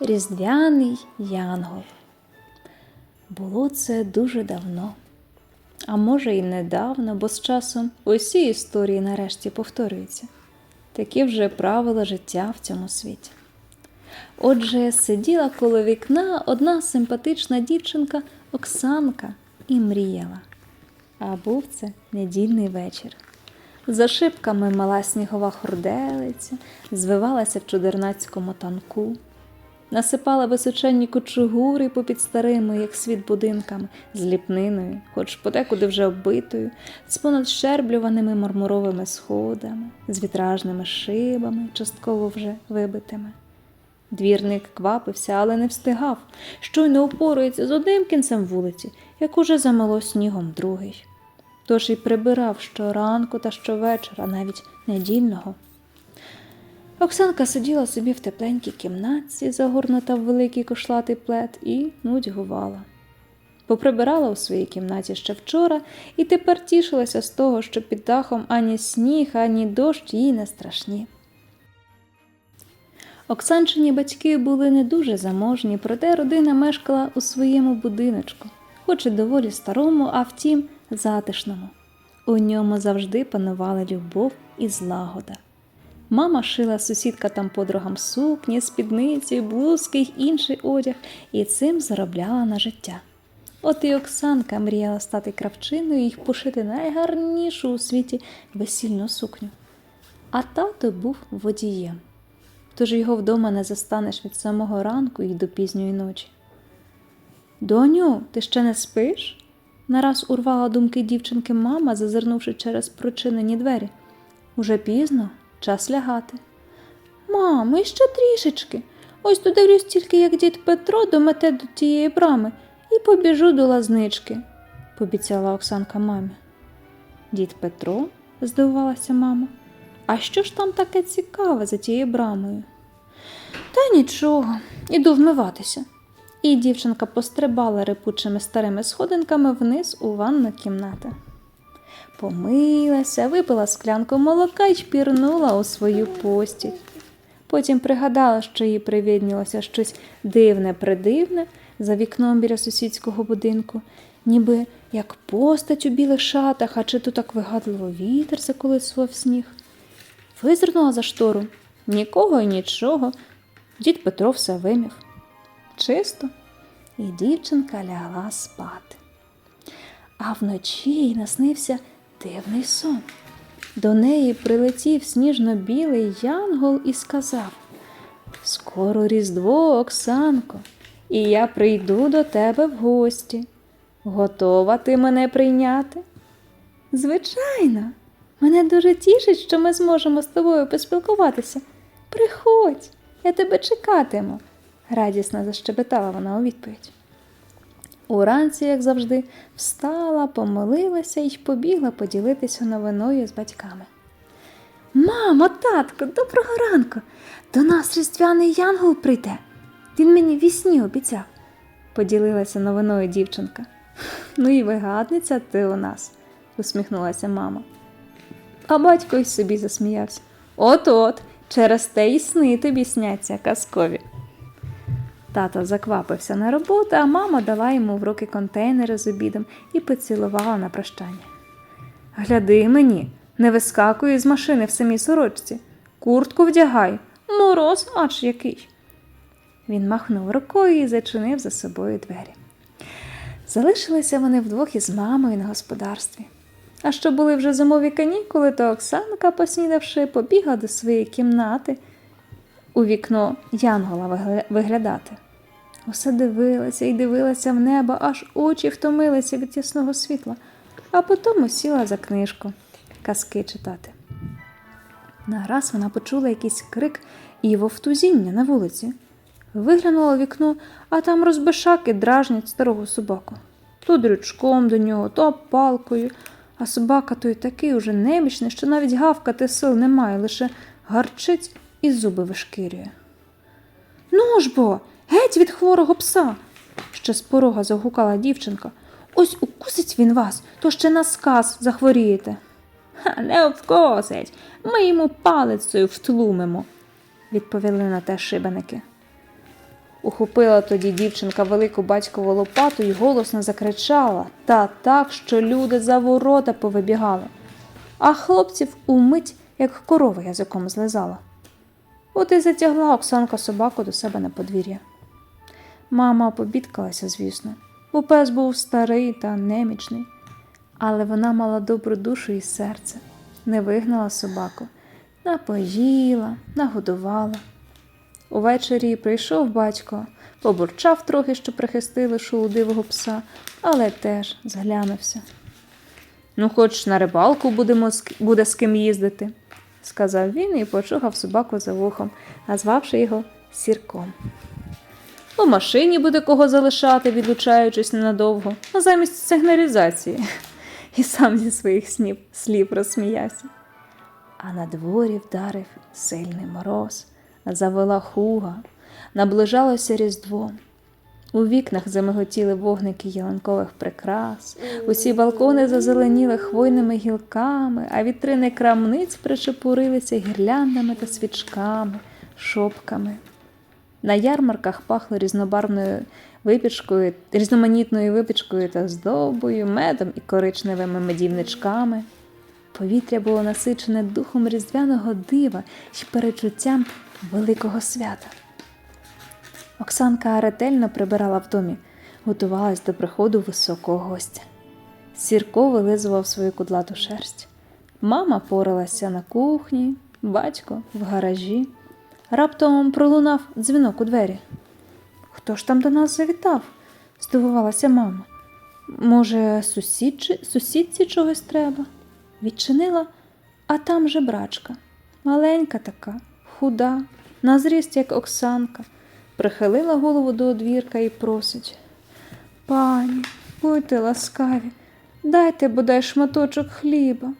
Різдвяний Янгол. Було це дуже давно. А може і недавно, бо з часом усі історії нарешті повторюються. Такі вже правила життя в цьому світі. Отже, сиділа коло вікна одна симпатична дівчинка Оксанка і мріяла. А був це недільний вечір. За шибками мала снігова хурделиця, звивалася в чудернацькому танку, насипала височенні кучугури попід старими, як світ будинками, з ліпниною, хоч подекуди вже оббитою, з понад щерблюваними мармуровими сходами, з вітражними шибами, частково вже вибитими. Двірник квапився, але не встигав, щойно упорується з одним кінцем вулиці, як уже замело снігом другий. Тож і прибирав щоранку та щовечора, навіть недільного. Оксанка сиділа собі в тепленькій кімнатці, загорнута в великий кошлатий плед, і нудьгувала. Поприбирала у своїй кімнаті ще вчора і тепер тішилася з того, що під дахом ані сніг, ані дощ їй не страшні. Оксанчині батьки були не дуже заможні, проте родина мешкала у своєму будиночку, хоч і доволі старому, а втім затишному. У ньому завжди панували любов і злагода. Мама шила сусідка там подругам сукні, спідниці, блузки й інший одяг, і цим заробляла на життя. От і Оксанка мріяла стати кравчиною і пошити найгарнішу у світі весільну сукню. А тато був водієм тож його вдома не застанеш від самого ранку і до пізньої ночі. Доню, ти ще не спиш? нараз урвала думки дівчинки мама, зазирнувши через прочинені двері. Уже пізно, час лягати. Мамо, іще трішечки. Ось додивлюсь тільки, як дід Петро домете до тієї брами і побіжу до лазнички, пообіцяла Оксанка мамі. Дід Петро? здивувалася мама. А що ж там таке цікаве за тією брамою? Та нічого, іду вмиватися. І дівчинка пострибала репучими старими сходинками вниз у ванну кімнату. Помилася, випила склянку молока і пірнула у свою постіль. Потім пригадала, що їй привіднілося щось дивне-придивне за вікном біля сусідського будинку, ніби як постать у білих шатах, а чи то так вигадливо вітер заколисував сніг. Визирнула за штору. Нікого і нічого. Дід Петро все вимів. Чисто, і дівчинка лягла спати. А вночі їй наснився дивний сон. До неї прилетів сніжно-білий янгол і сказав Скоро Різдво, Оксанко, і я прийду до тебе в гості. Готова ти мене прийняти? Звичайно, мене дуже тішить, що ми зможемо з тобою поспілкуватися. Приходь, я тебе чекатиму, радісно защебетала вона у відповідь. Уранці, як завжди, встала, помолилася і побігла поділитися новиною з батьками. Мамо, татко, доброго ранку. До нас різдвяний янгол прийде. Він мені вісні обіцяв, поділилася новиною дівчинка. Ну і вигадниця ти у нас, усміхнулася мама. А батько й собі засміявся. От-от, через те й сни тобі сняться казкові. Тато заквапився на роботу, а мама дала йому в руки контейнери з обідом і поцілувала на прощання. Гляди мені, не вискакуй з машини в самій сорочці. Куртку вдягай, мороз аж який. Він махнув рукою і зачинив за собою двері. Залишилися вони вдвох із мамою на господарстві. А що були вже зимові канікули, то Оксанка, поснідавши, побігла до своєї кімнати у вікно Янгола виглядати. Усе дивилася і дивилася в небо, аж очі втомилися від ясного світла, а потім сіла за книжку казки читати. Нараз вона почула якийсь крик і вовтузіння на вулиці. Виглянула в вікно, а там розбишаки дражнять старого собаку. То дрючком до нього, то палкою, а собака той такий уже немічний, що навіть гавкати сил немає, лише гарчить і зуби вишкірює. Ну ж бо, геть від хворого пса. Ще з порога загукала дівчинка. Ось укусить він вас, то ще на сказ захворієте. Ха, не вкосить, ми йому палицею втлумимо, відповіли на те шибеники. Ухопила тоді дівчинка велику батькову лопату і голосно закричала та так, що люди за ворота повибігали, а хлопців умить, як корова язиком злизала. От і затягла Оксанка собаку до себе на подвір'я. Мама побідкалася, звісно, бо пес був старий та немічний, але вона мала добру душу і серце, не вигнала собаку, напоїла, нагодувала. Увечері прийшов батько, побурчав трохи, що прихистили шолудивого пса, але теж зглянувся. Ну, хоч на рибалку будемо, буде з ким їздити, сказав він і почухав собаку за вухом, назвавши його сірком. У машині буде кого залишати, відлучаючись ненадовго, а замість сигналізації. І сам зі своїх снів, слів розсміявся. А на дворі вдарив сильний мороз, завела хуга, наближалося різдво. У вікнах замиготіли вогники ялинкових прикрас, усі балкони зазеленіли хвойними гілками, а вітрини крамниць причепурилися гірляндами та свічками, шопками. На ярмарках пахло різнобарвною випічкою, різноманітною випічкою та здобою, медом і коричневими медівничками. Повітря було насичене духом різдвяного дива й перечуттям великого свята. Оксанка ретельно прибирала в домі, готувалась до приходу високого гостя. Сірко вилизував свою кудлату шерсть. Мама поралася на кухні, батько в гаражі. Раптом пролунав дзвінок у двері. Хто ж там до нас завітав? здивувалася мама. Може, сусідчі, сусідці чогось треба? Відчинила, а там же брачка. Маленька така, худа, на зріст, як Оксанка, прихилила голову до одвірка і просить. Пані, будьте ласкаві, дайте бодай шматочок хліба.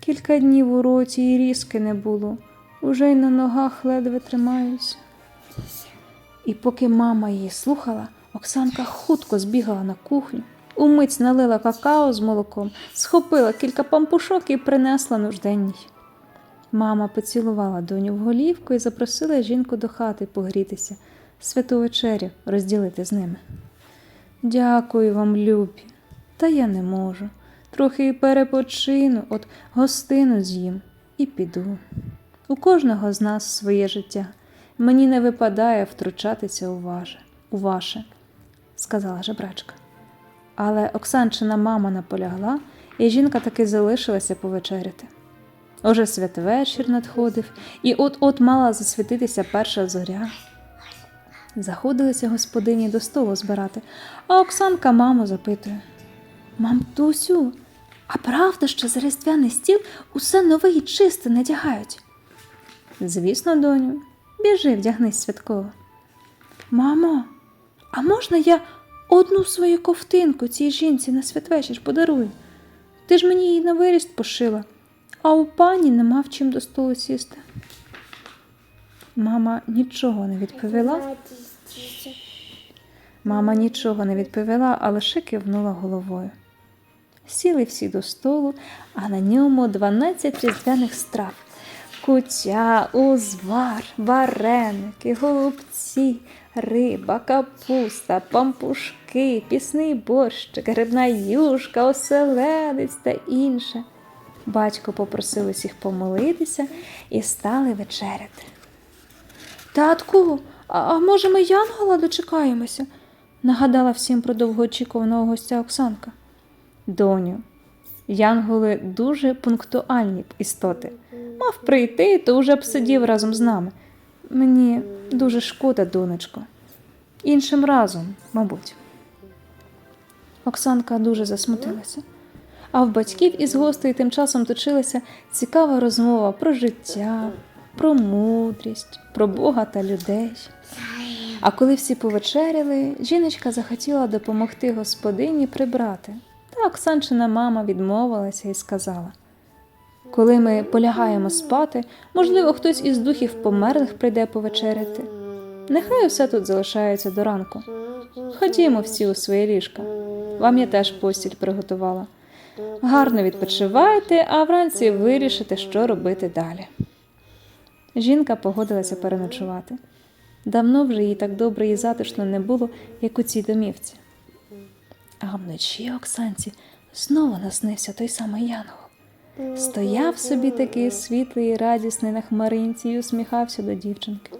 Кілька днів у роті і різки не було, уже й на ногах ледве тримаюся. І поки мама її слухала, Оксанка хутко збігала на кухню, умиць налила какао з молоком, схопила кілька пампушок і принесла нужденній. Мама поцілувала доню в голівку і запросила жінку до хати погрітися, святу вечерю розділити з ними. Дякую вам, любі, та я не можу. Трохи і перепочину, от гостину з'їм і піду. У кожного з нас своє життя. Мені не випадає втручатися у ваше, у ваше, сказала жебрачка. Але Оксанчина мама наполягла, і жінка таки залишилася повечеряти. Уже святвечір надходив, і от-от мала засвітитися перша зоря. Заходилися господині до столу збирати, а Оксанка маму запитує: Мамтусю, а правда, що за різдвяний стіл усе нове і чисте надягають? Звісно, доню, біжи, вдягнись святково. Мамо, а можна я одну свою ковтинку цій жінці на святвечір подарую? Ти ж мені її на виріст пошила, а у пані нема в чим до столу сісти. Мама нічого не відповіла. Мама нічого не відповіла, а лише кивнула головою. Сіли всі до столу, а на ньому 12 різдвяних страв. Кутя, узвар, вареники, голубці, риба, капуста, пампушки, пісний борщик, грибна юшка, оселедець та інше. Батько попросив усіх помолитися і стали вечеряти. Татку, а, може ми Янгола дочекаємося? нагадала всім про довгоочікуваного гостя Оксанка. Доню, янголи дуже пунктуальні істоти. Мав прийти, то вже б сидів разом з нами. Мені дуже шкода, донечко. Іншим разом, мабуть. Оксанка дуже засмутилася. А в батьків із гостей тим часом точилася цікава розмова про життя, про мудрість, про Бога та людей. А коли всі повечеряли, жіночка захотіла допомогти господині прибрати. Та Оксанчина мама відмовилася і сказала: Коли ми полягаємо спати, можливо, хтось із духів померлих прийде повечеряти. Нехай усе тут залишається до ранку. Ходімо всі у своє ліжка. Вам я теж постіль приготувала. Гарно відпочивайте, а вранці вирішите, що робити далі. Жінка погодилася переночувати. Давно вже їй так добре і затишно не було, як у цій домівці. А вночі Оксанці знову наснився той самий янгол. Стояв собі такий світлий і радісний на хмаринці і усміхався до дівчинки.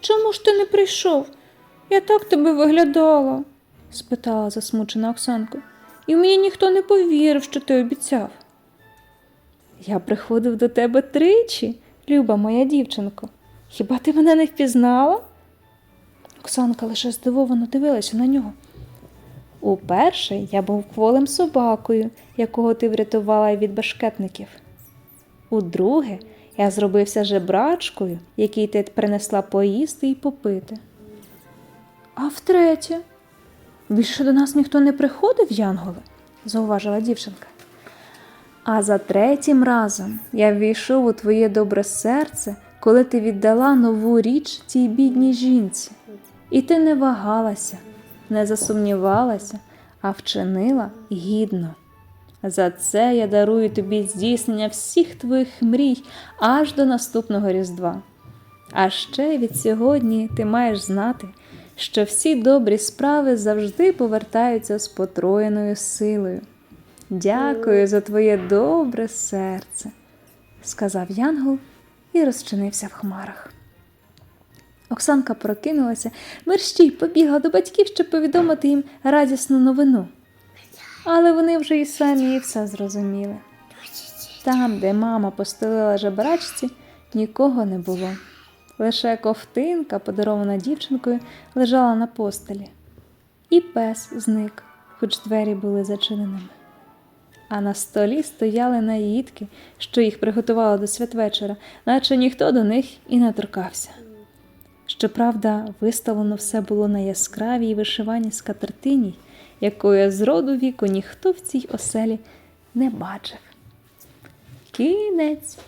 Чому ж ти не прийшов? Я так тебе виглядала, спитала засмучена Оксанка. І мені ніхто не повірив, що ти обіцяв. Я приходив до тебе тричі, люба моя дівчинко. Хіба ти мене не впізнала? Оксанка лише здивовано дивилася на нього. Уперше я був кволим собакою, якого ти врятувала від башкетників. Удруге, я зробився жебрачкою, якій ти принесла поїсти і попити. А втретє, більше до нас ніхто не приходив, Янголе, зауважила дівчинка. А за третім разом я ввійшов у твоє добре серце, коли ти віддала нову річ цій бідній жінці. І ти не вагалася, не засумнівалася, а вчинила гідно. За це я дарую тобі здійснення всіх твоїх мрій аж до наступного Різдва. А ще від сьогодні ти маєш знати, що всі добрі справи завжди повертаються з потроєною силою. Дякую за твоє добре серце, сказав Янгол і розчинився в хмарах. Оксанка прокинулася, мерщій побігла до батьків, щоб повідомити їм радісну новину. Але вони вже й самі все зрозуміли. Там, де мама постелила жебрачці, нікого не було. Лише ковтинка, подарована дівчинкою, лежала на постелі. І пес зник, хоч двері були зачиненими. А на столі стояли наїдки, що їх приготували до святвечора, наче ніхто до них і не торкався. Щоправда, виставлено все було на яскравій вишиваній скатертині, якої з роду віку ніхто в цій оселі не бачив. Кінець.